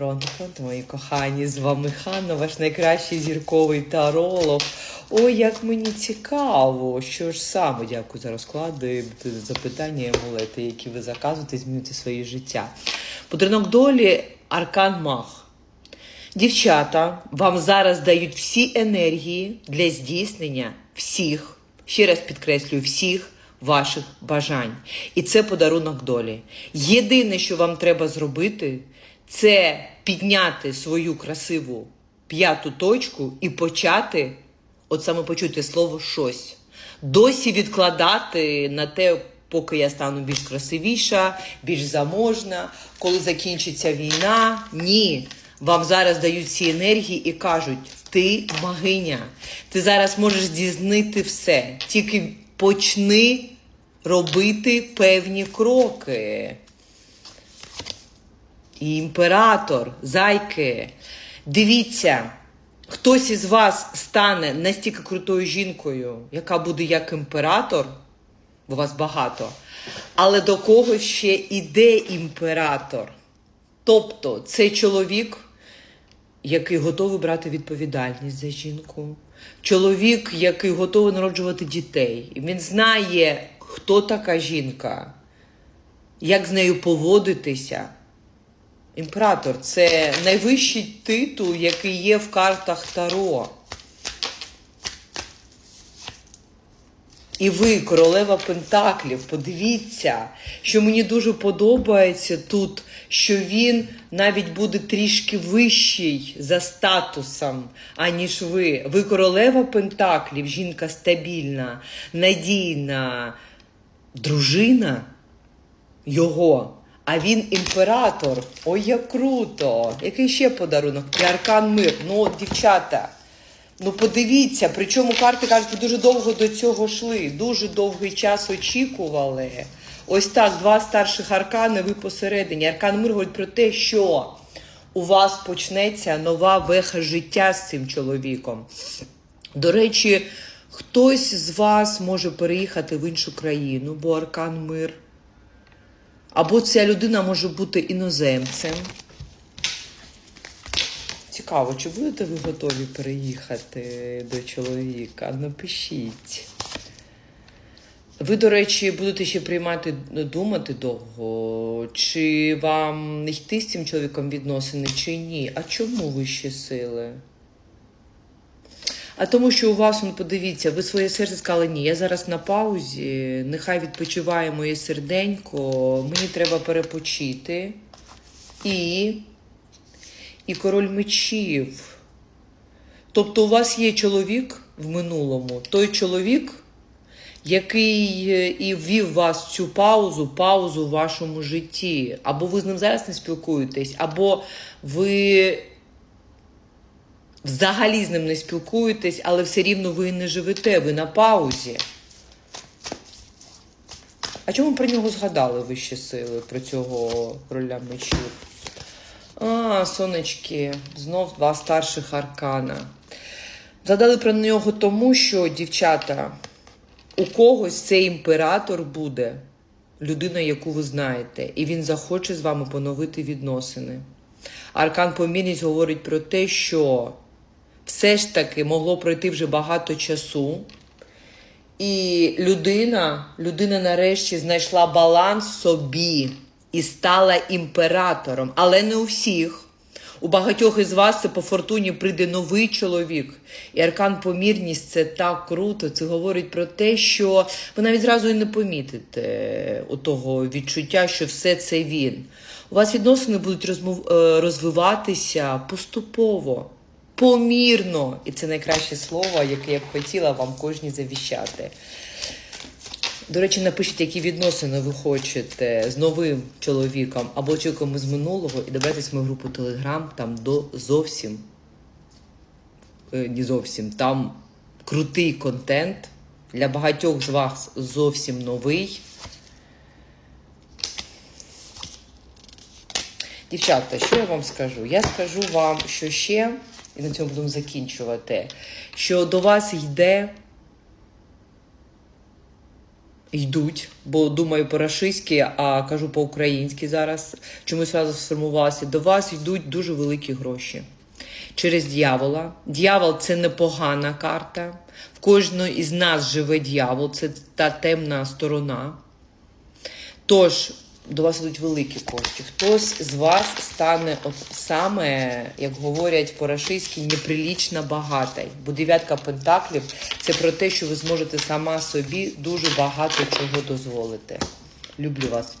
Пронто, пронто, мої кохані, з вами Ханна, ваш найкращий зірковий таролог. Ой, як мені цікаво, що ж саме дякую за розклади, запитання, і амулети, які ви заказуєте, змінюєте своє життя. Подарунок долі Аркан Мах. Дівчата вам зараз дають всі енергії для здійснення всіх, ще раз підкреслюю, всіх ваших бажань. І це подарунок долі. Єдине, що вам треба зробити, це підняти свою красиву п'яту точку і почати, от саме почути слово щось. Досі відкладати на те, поки я стану більш красивіша, більш заможна, коли закінчиться війна. Ні. Вам зараз дають ці енергії і кажуть: ти магиня, ти зараз можеш здійснити все. Тільки почни робити певні кроки. І імператор, зайки, дивіться, хтось із вас стане настільки крутою жінкою, яка буде як імператор, бо вас багато, але до когось ще іде імператор. Тобто це чоловік, який готовий брати відповідальність за жінку, чоловік, який готовий народжувати дітей. Він знає, хто така жінка, як з нею поводитися. Імператор це найвищий титул, який є в картах Таро. І ви, королева Пентаклів, подивіться, що мені дуже подобається тут, що він навіть буде трішки вищий за статусом, аніж ви. Ви королева Пентаклів, жінка стабільна, надійна, дружина його. А він імператор. Ой, як круто! Який ще подарунок? І аркан мир. Ну, от, дівчата. Ну, подивіться, причому карти кажуть, дуже довго до цього йшли, дуже довгий час очікували. Ось так, два старших аркани, ви посередині. Аркан мир говорить про те, що у вас почнеться нова веха життя з цим чоловіком. До речі, хтось з вас може переїхати в іншу країну, бо аркан мир. Або ця людина може бути іноземцем. Цікаво, чи будете ви готові переїхати до чоловіка? Напишіть. Ви, до речі, будете ще приймати, думати довго, чи вам не йти з цим чоловіком відносини, чи ні? А чому вищі сили? А тому, що у вас, ну, подивіться, ви своє серце сказали, ні, я зараз на паузі, нехай відпочиває моє серденько, мені треба перепочити. І і король мечів. Тобто у вас є чоловік в минулому, той чоловік, який і ввів вас в цю паузу, паузу в вашому житті. Або ви з ним зараз не спілкуєтесь, або ви взагалі з ним не спілкуєтесь, але все рівно ви не живете, ви на паузі. А чому про нього згадали вищі сили, про цього короля мечів? А, сонечки, знов два старших аркана. Згадали про нього тому, що, дівчата, у когось цей імператор буде людина, яку ви знаєте, і він захоче з вами поновити відносини. Аркан помірність говорить про те, що все ж таки могло пройти вже багато часу. І людина, людина нарешті знайшла баланс собі і стала імператором, але не у всіх. У багатьох із вас це по фортуні прийде новий чоловік. І аркан помірність це так круто. Це говорить про те, що ви навіть зразу і не помітите у того відчуття, що все це він. У вас відносини будуть. Е, розвиватися поступово, помірно. І це найкраще слово, яке я б хотіла вам кожній завіщати. До речі, напишіть, які відносини ви хочете з новим чоловіком або чоловіком з минулого, і доберетесь в мою групу Телеграм, там до зовсім е, не зовсім, там крутий контент. Для багатьох з вас зовсім новий. Дівчата, що я вам скажу? Я скажу вам, що ще, і на цьому будемо закінчувати, що до вас йде йдуть, бо думаю по-рашистськи, а кажу по-українськи зараз. Чомусь разу сформувалася. До вас йдуть дуже великі гроші. Через дьявола. Дьявол це непогана карта. В кожного із нас живе дьявол, це та темна сторона. Тож, до вас йдуть великі кошти. Хтось з вас стане от саме, як говорять по-рашистськи, неприлічно багатий. Бо дев'ятка пентаклів це про те, що ви зможете сама собі дуже багато чого дозволити. Люблю вас.